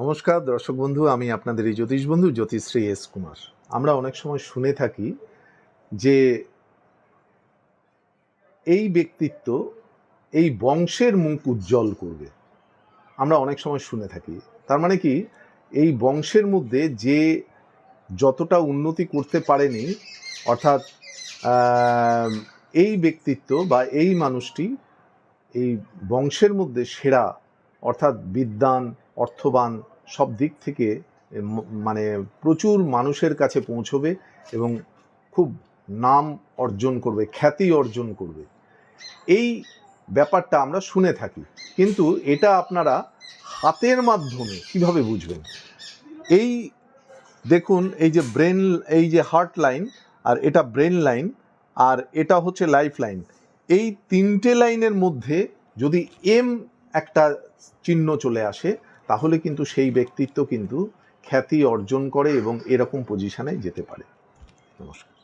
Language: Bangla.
নমস্কার, দর্শক বন্ধু, আমি আপনাদের এই জ্যোতিষ বন্ধু জ্যোতিশ্রী এস কুমার। আমরা অনেক সময় শুনে থাকি যে এই ব্যক্তিত্ব এই বংশের মুখ উজ্জ্বল করবে। আমরা অনেক সময় শুনে থাকি। তার মানে কি? এই বংশের মধ্যে যে যতটা উন্নতি করতে পারেনি, অর্থাৎ এই ব্যক্তিত্ব বা এই মানুষটি এই বংশের মধ্যে সেরা, অর্থাৎ বিদ্যান অর্থবান সব দিক থেকে মানে প্রচুর মানুষের কাছে পৌঁছবে এবং খুব নাম অর্জন করবে, খ্যাতি অর্জন করবে। এই ব্যাপারটা আমরা শুনে থাকি। কিন্তু এটা আপনারা হাতের মাধ্যমে কীভাবে বুঝবেন? এই দেখুন, এই যে ব্রেন, এই যে হার্ট লাইন আর এটা ব্রেন লাইন আর এটা হচ্ছে লাইফ লাইন। এই তিনটে লাইনের মধ্যে যদি এম একটা চিহ্ন চলে আসে তাহলে কিন্তু সেই ব্যক্তিত্ব কিন্তু খ্যাতি অর্জন করে এবং এরকম পজিশানে যেতে পারে। নমস্কার।